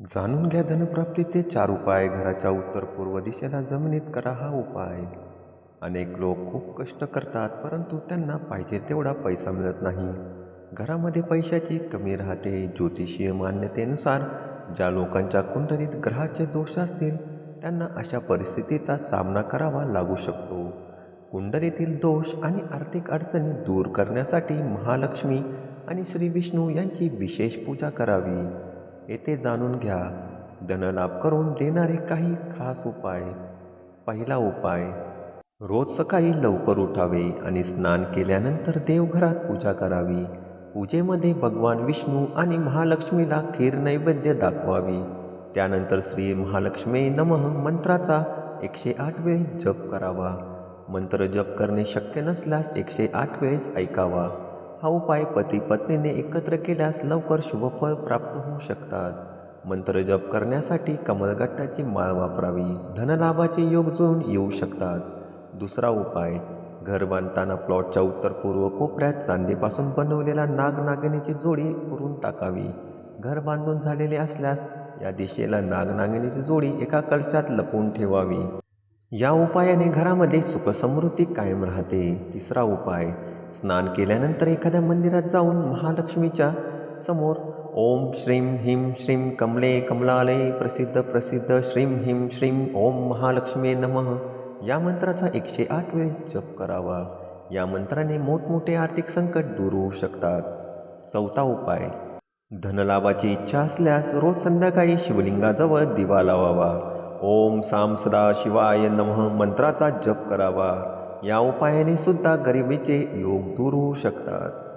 जाणून घ्या धनप्राप्तीचे चार उपाय. घराच्या उत्तर पूर्व दिशेला जमिनीत करा हा उपाय. अनेक लोक खूप कष्ट करतात परंतु त्यांना पाहिजे तेवढा पैसा मिळत नाही. घरामध्ये पैशाची कमी राहते. ज्योतिषीय मान्यतेनुसार ज्या लोकांच्या कुंडलीत ग्रहाचे दोष असतील त्यांना अशा परिस्थितीचा सामना करावा लागू शकतो. कुंडलीतील दोष आणि आर्थिक अडचणी दूर करण्यासाठी महालक्ष्मी आणि श्री विष्णू यांची विशेष पूजा करावी. येथे जाणून घ्या. धनलाभ करून देणारे काही खास उपाय. पहिला उपाय रोज सकाळी लवकर उठावे आणि स्नान केल्यानंतर देवघरात पूजा करावी. पूजेमध्ये भगवान विष्णू आणि महालक्ष्मीला खीर नैवेद्य दाखवावी. त्यानंतर श्री महालक्ष्मी नमः मंत्राचा एकशे आठ वेळेस जप करावा. मंत्र जप करणे शक्य नसल्यास एकशे आठ वेळेस ऐकावा. हा उपाय पती पत्नीने एकत्र केल्यास लवकर शुभफळ प्राप्त होऊ शकतात. मंत्र जप करण्यासाठी कमलगट्टाची माळ वापरावी. धनलाभाचे योग जुळून येऊ शकतात. दुसरा उपाय घर बांधताना प्लॉटच्या उत्तर पूर्व कोपऱ्यात चांदीपासून बनवलेला नागनागिनीची जोडी पुरून टाकावी. घर बांधून झालेले असल्यास या दिशेला नागनागिनीची जोडी एका कलशात लपवून ठेवावी. या उपायाने घरामध्ये सुखसमृद्धी कायम राहते. तिसरा उपाय स्नान केल्यानंतर एखाद्या मंदिरात जाऊन महालक्ष्मीच्या समोर ओम श्रीं ह्रीं श्रीं कमले कमलालय प्रसिद्ध प्रसिद्ध श्रीं ह्रीं श्रीं ओम महालक्ष्मी नमः. या मंत्राचा एकशे आठ वेळेस जप करावा. या मंत्राने मोठमोठे आर्थिक संकट दूर होऊ शकतात. चौथा उपाय. धनलाभाची इच्छा असल्यास रोज संध्याकाळी शिवलिंगाजवळ दिवा लावावा. ओम साम सदा शिवाय नमः. मंत्राचा जप करावा. या उपायाने सुद्धा गरिबीचे योग दूर होऊ शकतात.